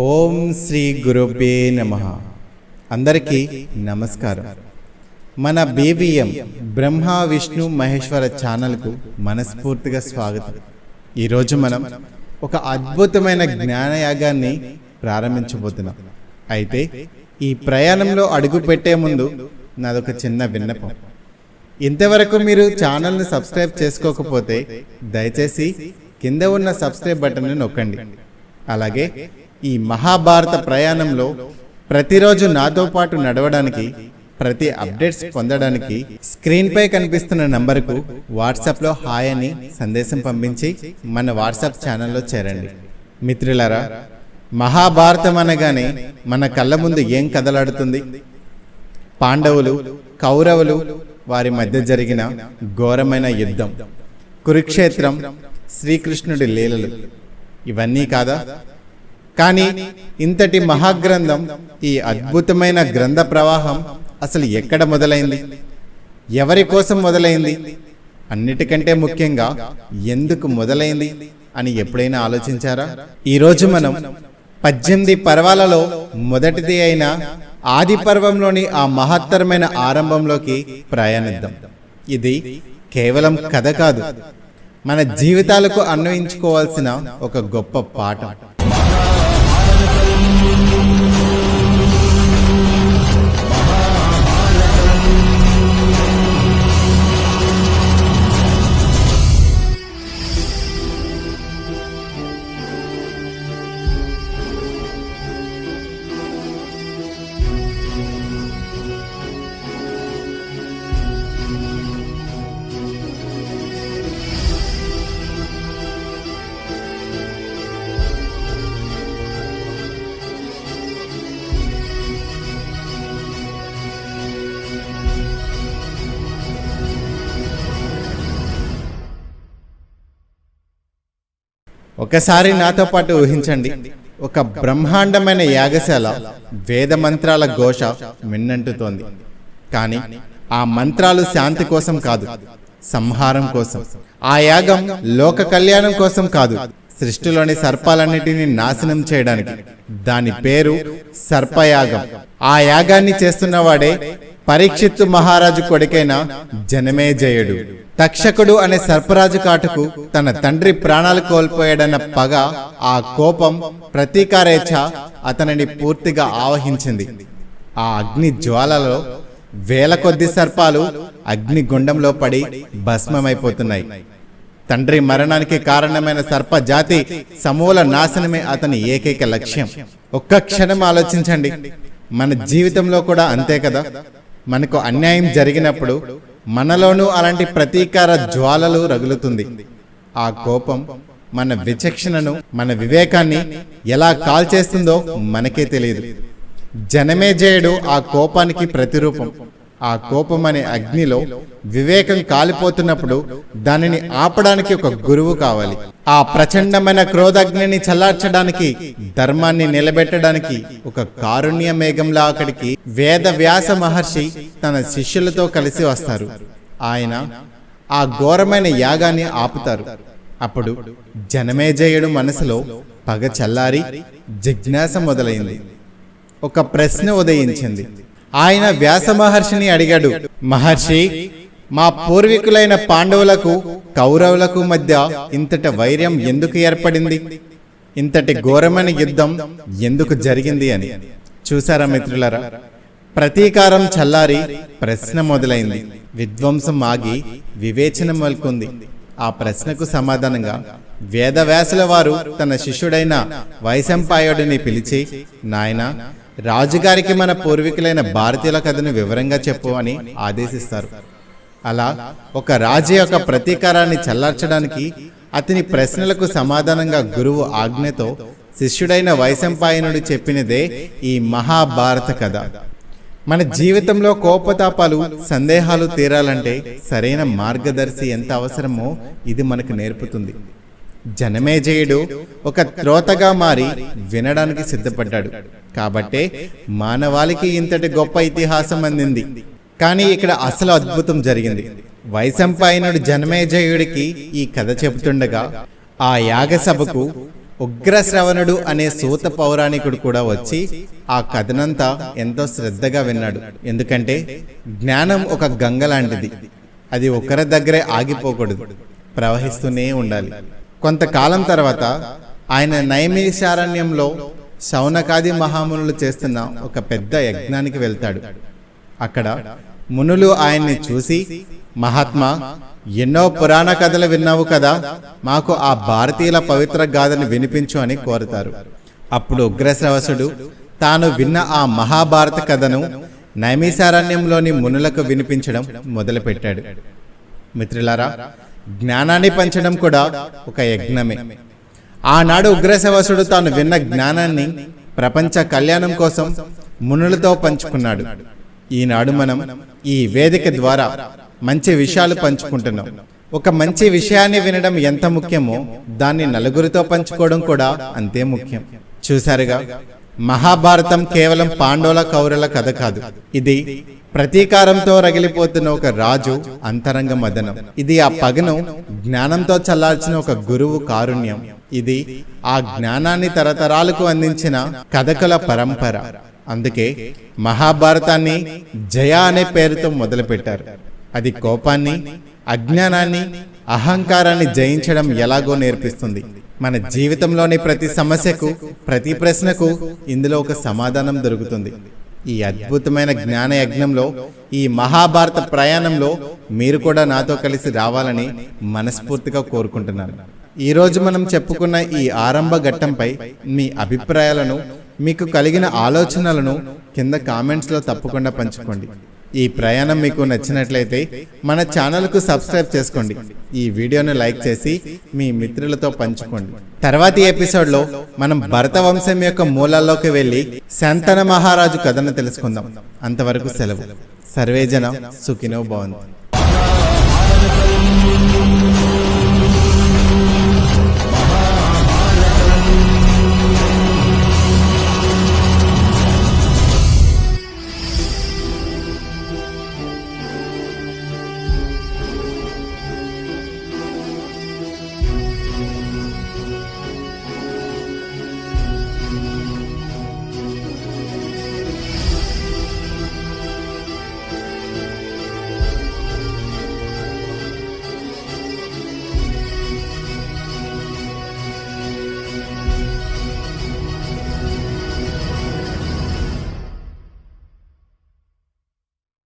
ఓం శ్రీ గురుబే నమ. అందరికీ నమస్కారం. మన బీవీఎం బ్రహ్మ విష్ణు మహేశ్వర ఛానల్కు మనస్ఫూర్తిగా స్వాగతం. ఈరోజు మనం ఒక అద్భుతమైన జ్ఞానయాగాన్ని ప్రారంభించబోతున్నాం. అయితే ఈ ప్రయాణంలో అడుగు పెట్టే ముందు నాదొక చిన్న విన్నపం. ఇంతవరకు మీరు ఛానల్ని సబ్స్క్రైబ్ చేసుకోకపోతే దయచేసి కింద ఉన్న సబ్స్క్రైబ్ బటన్ని నొక్కండి. అలాగే ఈ మహాభారత ప్రయాణంలో ప్రతిరోజు నాతో పాటు నడవడానికి ప్రతి అప్డేట్స్ పొందడానికి స్క్రీన్పై కనిపిస్తున్న నంబర్కు వాట్సాప్లో హాయ్ అని సందేశం పంపించి మన వాట్సాప్ ఛానల్లో చేరండి. మిత్రులారా మహాభారతం అనగానే మన కళ్ళ ముందు ఏం కదలాడుతుంది? పాండవులు కౌరవులు వారి మధ్య జరిగిన ఘోరమైన యుద్ధం కురుక్షేత్రం శ్రీకృష్ణుడి లీలలు. ఇవన్నీ కాదా? కానీ ఇంతటి మహాగ్రంథం ఈ అద్భుతమైన గ్రంథ ప్రవాహం అసలు ఎక్కడ మొదలైంది? ఎవరి కోసం మొదలైంది? అన్నిటికంటే ముఖ్యంగా ఎందుకు మొదలైంది అని ఎప్పుడైనా ఆలోచించారా? ఈరోజు మనం పద్దెనిమిది పర్వాలలో మొదటిది అయిన ఆది పర్వంలోని ఆ మహత్తరమైన ఆరంభంలోకి ప్రయాణిద్దాం. ఇది కేవలం కథ కాదు. మన జీవితాలకు అన్వయించుకోవాల్సిన ఒక గొప్ప పాఠం. ఒకసారి నాతో పాటు ఊహించండి. ఒక బ్రహ్మాండమైన యాగశాల వేద మంత్రాల ఘోష మిన్నంటుతోంది. కానీ ఆ మంత్రాలు శాంతి కోసం కాదు సంహారం కోసం. ఆ యాగం లోక కళ్యాణం కోసం కాదు సృష్టిలోని సర్పాలన్నిటిని నాశనం చేయడానికి. దాని పేరు సర్పయాగం. ఆ యాగాన్ని చేస్తున్నవాడే పరీక్షిత్తు మహారాజు కొడుకైన జనమేజయుడు. తక్షకుడు అనే సర్పరాజు కాటుకు తన తండ్రి ప్రాణాలు కోల్పోయాడన్న పగ ఆ కోపం ప్రతీకారేచ్ఛ అతనిని పూర్తిగా ఆవహించింది. ఆ అగ్ని జ్వాలలో వేల కొద్ది సర్పాలు అగ్ని గుండంలో పడి భస్మమైపోతున్నాయి. తండ్రి మరణానికి కారణమైన సర్ప జాతి సమూల నాశనమే అతని ఏకైక లక్ష్యం. ఒక్క క్షణం ఆలోచించండి. మన జీవితంలో కూడా అంతే కదా? మనకు అన్యాయం జరిగినప్పుడు మనలోనూ అలాంటి ప్రతీకార జ్వాలలు రగులుతుంది. ఆ కోపం మన విచక్షణను మన వివేకాన్ని ఎలా కాల్చేస్తుందో మనకే తెలియదు. జనమేజయుడు ఆ కోపానికి ప్రతిరూపం. ఆ కోపం అనే అగ్నిలో వివేకం కాలిపోతున్నప్పుడు దానిని ఆపడానికి ఒక గురువు కావాలి. ఆ ప్రచండమైన క్రోధాగ్నిని చల్లార్చడానికి ధర్మాన్ని నిలబెట్టడానికి ఒక కారుణ్య మేఘంలా అక్కడికి వేద వ్యాస మహర్షి తన శిష్యులతో కలిసి వస్తారు. ఆయన ఆ ఘోరమైన యాగాన్ని ఆపుతారు. అప్పుడు జనమేజయుడు మనసులో పగ చల్లారి జిజ్ఞాస మొదలైంది. ఒక ప్రశ్న ఉదయించింది. ఆయన వ్యాస మహర్షిని అడిగాడు మహర్షి మా పూర్వీకులైన పాండవులకు కౌరవులకు మధ్య ఇంతటి వైర్యం ఎందుకు ఏర్పడింది? ఇంతటి ఘోరమైన యుద్ధం ఎందుకు జరిగింది అని. చూసారా మిత్రులరా ప్రతీకారం చల్లారి ప్రశ్న మొదలైంది. విధ్వంసం ఆగి వివేచన మొల్కుంది. ఆ ప్రశ్నకు సమాధానంగా వేదవ్యాసుల వారు తన శిష్యుడైన వైశంపాయుడిని పిలిచి నాయన రాజుగారికి మన పూర్వీకులైన భారతీయుల కథను వివరంగా చెప్పు అని ఆదేశిస్తారు. అలా ఒక రాజు యొక్క ప్రతీకారాన్ని చల్లార్చడానికి అతని ప్రశ్నలకు సమాధానంగా గురువు ఆజ్ఞతో శిష్యుడైన వైశంపాయనుడు చెప్పినదే ఈ మహాభారత కథ. మన జీవితంలో కోపతాపాలు సందేహాలు తీరాలంటే సరైన మార్గదర్శి ఎంత అవసరమో ఇది మనకు నేర్పుతుంది. జనమేజయుడు ఒక త్రోతగా మారి వినడానికి సిద్ధపడ్డాడు. కాబట్టే మానవాళికి ఇంతటి గొప్ప ఇతిహాసం అందింది. కానీ ఇక్కడ అసలు అద్భుతం జరిగింది. వైశంపాయనుడు జనమేజయుడికి ఈ కథ చెబుతుండగా ఆ యాగసభకు ఉగ్రశ్రవణుడు అనే సూత పౌరాణికుడు కూడా వచ్చి ఆ కథనంతా ఎంతో శ్రద్ధగా విన్నాడు. ఎందుకంటే జ్ఞానం ఒక గంగ లాంటిది. అది ఒకరి దగ్గరే ఆగిపోకూడదు. ప్రవహిస్తూనే ఉండాలి. కొంతకాలం తర్వాత ఆయన నైమిషారణ్యంలో శౌనకాది మహామునులు చేస్తున్న ఒక పెద్ద యజ్ఞానికి వెళ్తాడు. అక్కడ మునులు ఆయన్ని చూసి మహాత్మా ఎన్నో పురాణ కథలు విన్నావు కదా మాకు ఆ భారతీయుల పవిత్ర గాథను వినిపించు అని కోరుతారు. అప్పుడు ఉగ్రశ్రవసుడు తాను విన్న ఆ మహాభారత కథను నైమిసారణ్యంలోని మునులకు వినిపించడం మొదలుపెట్టాడు. మిత్రులారా జ్ఞానాన్ని పంచడం కూడా ఒక యజ్ఞమే. ఆనాడు ఉగ్రశవసుడు తాను విన్న జ్ఞానాన్ని ప్రపంచ కళ్యాణం కోసం మునులతో పంచుకున్నాడు. ఈనాడు మనం ఈ వేదిక ద్వారా మంచి విషయాలు పంచుకుంటున్నాం. ఒక మంచి విషయాన్ని వినడం ఎంత ముఖ్యమో దాన్ని నలుగురితో పంచుకోవడం కూడా అంతే ముఖ్యం. చూశారుగా? మహాభారతం కేవలం పాండవుల కౌరల కథ కాదు. ఇది ప్రతీకారంతో రగిలిపోతున్న ఒక రాజు అంతరంగ మదనం. ఇది ఆ పగను జ్ఞానంతో చల్లార్చిన ఒక గురువు కారుణ్యం. ఇది ఆ జ్ఞానాన్ని తరతరాలకు అందించిన కథకుల పరంపర. అందుకే మహాభారతాన్ని జయ అనే పేరుతో మొదలుపెట్టారు. అది కోపాన్ని అజ్ఞానాన్ని అహంకారాన్ని జయించడం ఎలాగో నేర్పిస్తుంది. మన జీవితంలోని ప్రతి సమస్యకు ప్రతి ప్రశ్నకు ఇందులో ఒక సమాధానం దొరుకుతుంది. ఈ అద్భుతమైన జ్ఞాన యజ్ఞంలో ఈ మహాభారత ప్రయాణంలో మీరు కూడా నాతో కలిసి రావాలని మనస్ఫూర్తిగా కోరుకుంటున్నాను. ఈ రోజు మనం చెప్పుకున్న ఈ ఆరంభ ఘట్టంపై మీ అభిప్రాయాలను మీకు కలిగిన ఆలోచనలను కింద కామెంట్స్లో తప్పకుండా పంచుకోండి. ఈ ప్రయాణం మీకు నచ్చినట్లయితే మన ఛానల్కు సబ్స్క్రైబ్ చేసుకోండి. ఈ వీడియోను లైక్ చేసి మీ మిత్రులతో పంచుకోండి. తర్వాతి ఎపిసోడ్లో మనం భరత వంశం యొక్క మూలాల్లోకి వెళ్ళి శాంతన మహారాజు కథను తెలుసుకుందాం. అంతవరకు సెలవు. సర్వేజన సుఖినో భవంతు.